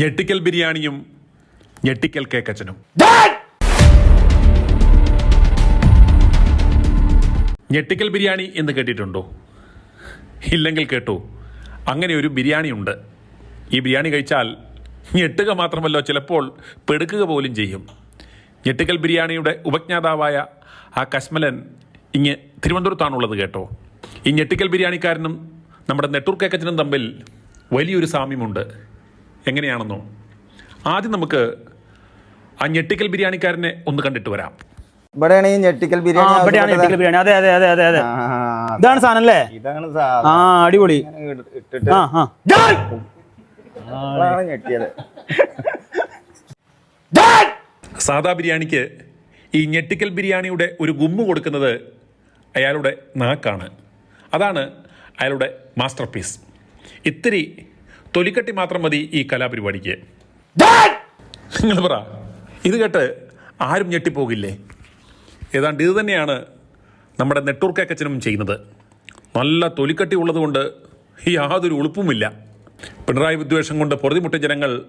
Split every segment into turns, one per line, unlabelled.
ഞെട്ടിക്കൽ ബിരിയാണിയും ഞെട്ടിക്കൽ കേക്കച്ചനും. ഞെട്ടിക്കൽ ബിരിയാണി എന്ന് കേട്ടിട്ടുണ്ടോ? ഇല്ലെങ്കിൽ കേട്ടു. അങ്ങനെ ഒരു ബിരിയാണി ഉണ്ട്. ഈ ബിരിയാണി കഴിച്ചാൽ ഞെട്ടുക മാത്രമല്ല ചിലപ്പോൾ പെടുക്കുക പോലും ചെയ്യും. ഞെട്ടിക്കൽ ബിരിയാണിയുടെ ഉപജ്ഞാതാവായ ആ കശ്മലൻ ഇങ്ങ് തിരുവനന്തപുരത്താണുള്ളത് കേട്ടോ. ഈ ഞെട്ടിക്കൽ ബിരിയാണിക്കാരനും നമ്മുടെ നെട്ടൂർ കേക്കച്ചനും തമ്മിൽ വലിയൊരു സാമ്യമുണ്ട്. എങ്ങനെയാണെന്നോ ആദ്യം നമുക്ക് ആ ഞെട്ടിക്കൽ ബിരിയാണിക്കാരനെ ഒന്ന് കണ്ടിട്ട് വരാം.
ഇവിടെയാണ് ഈ ഞെട്ടിക്കൽ ബിരിയാണി
ഇവിടെയാണ്. ഞെട്ടിക്കൽ ബിരിയാണി. അതെ അതെ അതെ അതെ അതെ. ഇതാണ് സാധനം അല്ലേ?
ഇതാണ്
ആ അടിപൊളി.
ഇട്ടിട്ട്
ആ ആ.
ഞെട്ടിയത്.
സാദാ ബിരിയാണിക്ക് ഈ ഞെട്ടിക്കൽ ബിരിയാണിയുടെ ഒരു ഗുമ്മ് കൊടുക്കുന്നത് അയാളുടെ നാക്കാണ്. അതാണ് അയാളുടെ മാസ്റ്റർ പീസ് ഇത്തിരി തൊലിക്കട്ടി മാത്രം മതി ഈ കലാപരിപാടിക്ക്. നിങ്ങൾ പറ ഇത് കേട്ട് ആരും ഞെട്ടിപ്പോകില്ലേ? ഏതാണ്ട് ഇത് തന്നെയാണ് നമ്മുടെ നെറ്റ്വർക്ക് അക്കച്ചനും ചെയ്യുന്നത്. നല്ല തൊലിക്കട്ടി ഉള്ളതുകൊണ്ട് യാതൊരു ഉളുപ്പുമില്ല. പിണറായി വിദ്വേഷം കൊണ്ട് പൊറുതിമുട്ട ജനങ്ങൾ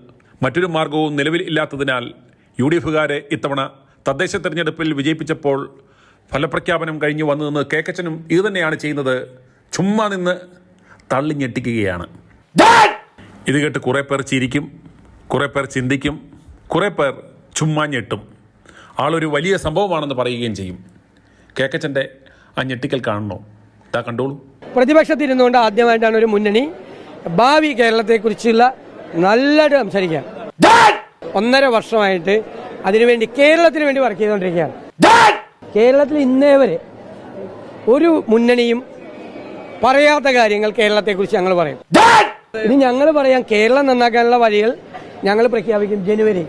മറ്റൊരു മാർഗവും നിലവിൽ ഇല്ലാത്തതിനാൽ യു ഡി എഫുകാരെ ഇത്തവണ തദ്ദേശ തെരഞ്ഞെടുപ്പിൽ വിജയിപ്പിച്ചപ്പോൾ ഫലപ്രഖ്യാപനം കഴിഞ്ഞു വന്നു നിന്ന് കേക്കച്ചനും ഇത് തന്നെയാണ് ചെയ്യുന്നത്. ചുമ്മാ നിന്ന് തള്ളി ഞെട്ടിക്കുകയാണ്. ഇത് കേട്ട് കുറേ പേർ ചിരിക്കും കുറേ പേർ ചിന്തിക്കും കുറേ പേർ ചുമ്മാ ഞെട്ടും. ആളൊരു വലിയ സംഭവമാണെന്ന് പറയുകയും ചെയ്യും. കേക്കച്ചന്റെ ആ ഞെട്ടിക്കൽ കാണണോ? ഇതാ കണ്ടോളൂ.
പ്രതിപക്ഷത്തിരുന്നുകൊണ്ട് ആദ്യമായിട്ടാണ് ഒരു മുന്നണി ഭാവി കേരളത്തെക്കുറിച്ചുള്ള നല്ലതായിട്ട് സംസാരിക്കാൻ ഒന്നര വർഷമായിട്ട് അതിനുവേണ്ടി കേരളത്തിന് വേണ്ടി വർക്ക് ചെയ്തുകൊണ്ടിരിക്കുകയാണ്. കേരളത്തിൽ ഇന്നേ വരെ ഒരു മുന്നണിയും പറയാത്ത കാര്യങ്ങൾ കേരളത്തെക്കുറിച്ച് ഞങ്ങൾ പറയും. ഇനി ഞങ്ങൾ പറയാം കേരളം നന്നാക്കാനുള്ള വഴികൾ ഞങ്ങൾ പ്രഖ്യാപിക്കും ജനുവരി.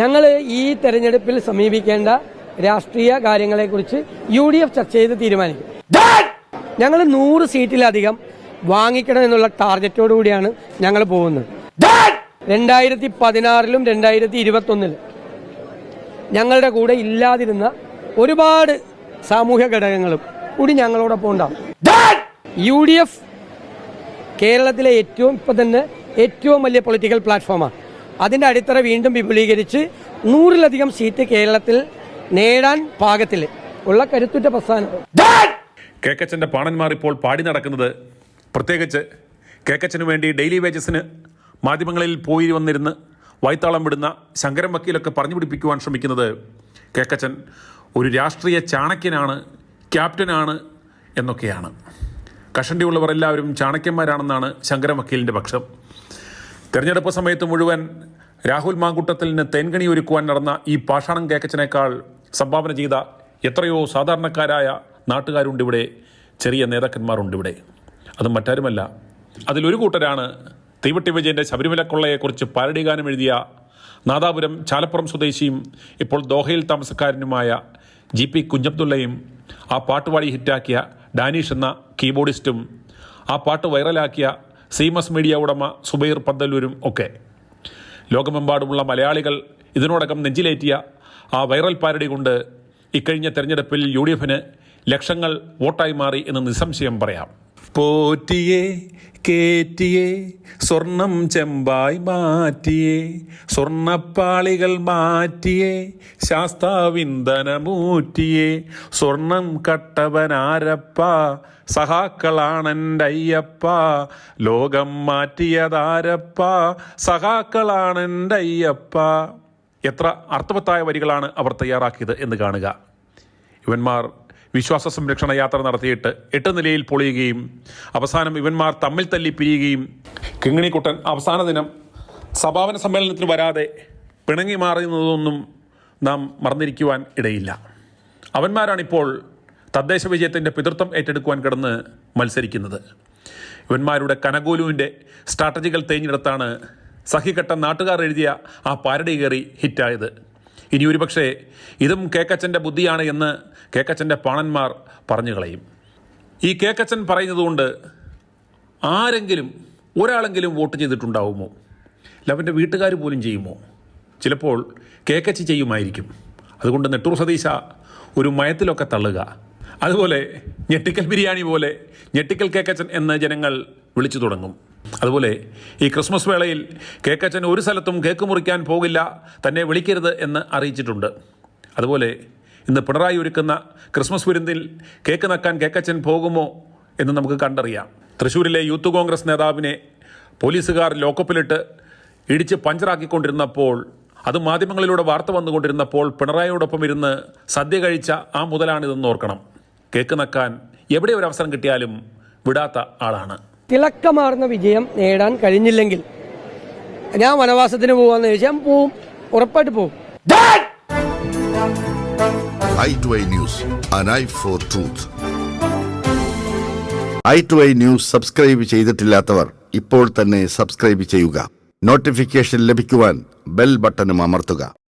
ഞങ്ങൾ ഈ തെരഞ്ഞെടുപ്പിൽ സമീപിക്കേണ്ട രാഷ്ട്രീയ കാര്യങ്ങളെക്കുറിച്ച് യു ഡി എഫ് ചർച്ച ചെയ്ത് തീരുമാനിക്കും. ഞങ്ങൾ നൂറ് സീറ്റിലധികം വാങ്ങിക്കണം എന്നുള്ള ടാർഗറ്റോടു കൂടിയാണ് ഞങ്ങൾ പോകുന്നത്. രണ്ടായിരത്തി പതിനാറിലും രണ്ടായിരത്തി ഇരുപത്തി ഒന്നിലും ഞങ്ങളുടെ കൂടെ ഇല്ലാതിരുന്ന ഒരുപാട് സാമൂഹ്യ ഘടകങ്ങളും കൂടി ഞങ്ങളോടൊപ്പം ഉണ്ടാവും. യു ഡി എഫ് കേരളത്തിലെ ഏറ്റവും ഇപ്പം തന്നെ ഏറ്റവും വലിയ പൊളിറ്റിക്കൽ പ്ലാറ്റ്ഫോമാണ് അതിന്റെ അടിത്തറ വീണ്ടും വിപുലീകരിച്ച് നൂറിലധികം സീറ്റ് കേരളത്തിൽ നേടാൻ പാകത്തിൽ ഉള്ള കരുത്തുറ്റ പ്രസ്ഥാനം.
കേക്കച്ചന്റെ പാണന്മാർ ഇപ്പോൾ പാടി നടക്കുന്നത് പ്രത്യേകിച്ച് കേക്കച്ചന് വേണ്ടി ഡെയിലി വേജസിന് മാധ്യമങ്ങളിൽ പോയി വന്നിരുന്ന് വൈത്താളം വിടുന്ന ശങ്കരൻ വക്കീലൊക്കെ പറഞ്ഞു പിടിപ്പിക്കുവാൻ ശ്രമിക്കുന്നത് കേക്കച്ചൻ ഒരു രാഷ്ട്രീയ ചാണക്യനാണ് ക്യാപ്റ്റനാണ് എന്നൊക്കെയാണ്. കഷണ്ടിയുള്ളവർ എല്ലാവരും ചാണക്യന്മാരാണെന്നാണ് ശങ്കരൻ വക്കീലിന്റെ പക്ഷം. തെരഞ്ഞെടുപ്പ് സമയത്ത് മുഴുവൻ രാഹുൽ മാങ്കുട്ടത്തിന് തേൻകണി ഒരുക്കുവാൻ നടന്ന ഈ പാഷാണം കേക്കച്ചനേക്കാൾ സംഭാവന ചെയ്ത എത്രയോ സാധാരണക്കാരായ നാട്ടുകാരുണ്ട് ഇവിടെ ചെറിയ നേതാക്കന്മാരുണ്ട് ഇവിടെ. അത് മറ്റാരുമല്ല. അതിലൊരു കൂട്ടരാണ് തീവട്ടി വിജയന്റെ ശബരിമല കൊള്ളയെക്കുറിച്ച് പാരടി ഗാനം എഴുതിയ നാദാപുരം ചാലപ്പുറം സ്വദേശിയും ഇപ്പോൾ ദോഹയിൽ താമസക്കാരനുമായ ജി പി കുഞ്ഞബ്ദുള്ളയും ആ പാട്ടുപാടി ഹിറ്റാക്കിയ ഡാനിഷ് എന്ന കീബോർഡിസ്റ്റും ആ പാട്ട് വൈറലാക്കിയ സീമസ് മീഡിയ ഉടമ സുബൈർ പന്തല്ലൂരും ഒക്കെ. ലോകമെമ്പാടുമുള്ള മലയാളികൾ ഇതിനോടകം നെഞ്ചിലേറ്റിയ ആ വൈറൽ പാരടി കൊണ്ട് ഇക്കഴിഞ്ഞ തെരഞ്ഞെടുപ്പിൽ യു ഡി എഫിന് ലക്ഷങ്ങൾ വോട്ടായി മാറി എന്ന് നിസ്സംശയം പറയാം. പോറ്റിയേ കേറ്റിയെ സ്വർണം ചെമ്പായി മാറ്റിയെ സ്വർണപ്പാളികൾ മാറ്റിയെ ശാസ്താവിന്ദനമൂറ്റിയെ സ്വർണം കട്ടവനാരപ്പ സഹാക്കളാണെന്റെ അയ്യപ്പ ലോകം മാറ്റിയതാരപ്പ സഹാക്കളാണെന്റെ അയ്യപ്പ എത്ര അർത്ഥവത്തായ വരികളാണ് അവർ തയ്യാറാക്കിയത് എന്ന് കാണുക. ഇവന്മാർ വിശ്വാസ സംരക്ഷണ യാത്ര നടത്തിയിട്ട് എട്ട് നിലയിൽ പൊളിയുകയും അവസാനം ഇവന്മാർ തമ്മിൽ തല്ലി പിരിയുകയും കിങ്ങിണിക്കുട്ടൻ അവസാന ദിനം സഭാവന സമ്മേളനത്തിന് വരാതെ പിണങ്ങി മാറുന്നതൊന്നും നാം മറന്നിരിക്കുവാൻ ഇടയില്ല. അവന്മാരാണിപ്പോൾ തദ്ദേശ വിജയത്തിന്റെ പിതൃത്വം ഏറ്റെടുക്കുവാൻ കിടന്ന് മത്സരിക്കുന്നത്. ഇവന്മാരുടെ കനകൂലുവിന്റെ സ്ട്രാറ്റജികൾ തേഞ്ഞെടുത്താണ് സഹികെട്ട നാട്ടുകാർ എഴുതിയ ആ പാരടി കയറി ഹിറ്റായത്. ഇനി ഒരു പക്ഷേ ഇതും കേക്കച്ചന്റെ ബുദ്ധിയാണ് എന്ന് കേക്കച്ചന്റെ പാണന്മാർ പറഞ്ഞു കളയും. ഈ കേക്കച്ചൻ പറയുന്നതുകൊണ്ട് ആരെങ്കിലും ഒരാളെങ്കിലും വോട്ട് ചെയ്തിട്ടുണ്ടാവുമോ? ലവന്റെ വീട്ടുകാർ പോലും ചെയ്യുമോ? ചിലപ്പോൾ കേക്കച്ചി ചെയ്യുമായിരിക്കും. അതുകൊണ്ട് നെട്ടൂർ സതീശ ഒരു മയത്തിലൊക്കെ തള്ളുക. അതുപോലെ ഞെട്ടിക്കൽ ബിരിയാണി പോലെ ഞെട്ടിക്കൽ കേക്കച്ചൻ എന്ന് ജനങ്ങൾ വിളിച്ചു തുടങ്ങും. അതുപോലെ ഈ ക്രിസ്മസ് വേളയിൽ കേക്കച്ചൻ ഒരു സ്ഥലത്തും കേക്ക് മുറിക്കാൻ പോകില്ല തന്നെ വിളിക്കരുത് എന്ന് അറിയിച്ചിട്ടുണ്ട്. അതുപോലെ ഇന്ന് പിണറായി ഒരുക്കുന്ന ക്രിസ്മസ് വിരുന്നിൽ കേക്ക് നക്കാൻ കേക്കച്ചൻ പോകുമോ എന്ന് നമുക്ക് കണ്ടറിയാം. തൃശ്ശൂരിലെ യൂത്ത് കോൺഗ്രസ് നേതാവിനെ പോലീസുകാർ ലോക്കപ്പിലിട്ട് ഇടിച്ച് പഞ്ചറാക്കിക്കൊണ്ടിരുന്നപ്പോൾ അത് മാധ്യമങ്ങളിലൂടെ വാർത്ത വന്നുകൊണ്ടിരുന്നപ്പോൾ പിണറായിയോടൊപ്പം ഇരുന്ന് സദ്യ കഴിച്ച ആ മുതലാണിതെന്ന് ഓർക്കണം. കേക്ക് നക്കാൻ എവിടെ ഒരു അവസരം കിട്ടിയാലും വിടാത്ത ആളാണ്.
തിളക്കമാർന്ന വിജയം നേടാൻ കഴിഞ്ഞില്ലെങ്കിൽ ഞാൻ വനവാസത്തിന് പോവാന്ന് ചോദിച്ചാൽ പോവും. ഉറപ്പായിട്ട് പോവും.
I two I news subscribe ചെയ്തിട്ടില്ലാത്തവർ ഇപ്പോൾ തന്നെ സബ്സ്ക്രൈബ് ചെയ്യുക. നോട്ടിഫിക്കേഷൻ ലഭിക്കുവാൻ ബെൽ ബട്ടണും അമർത്തുക.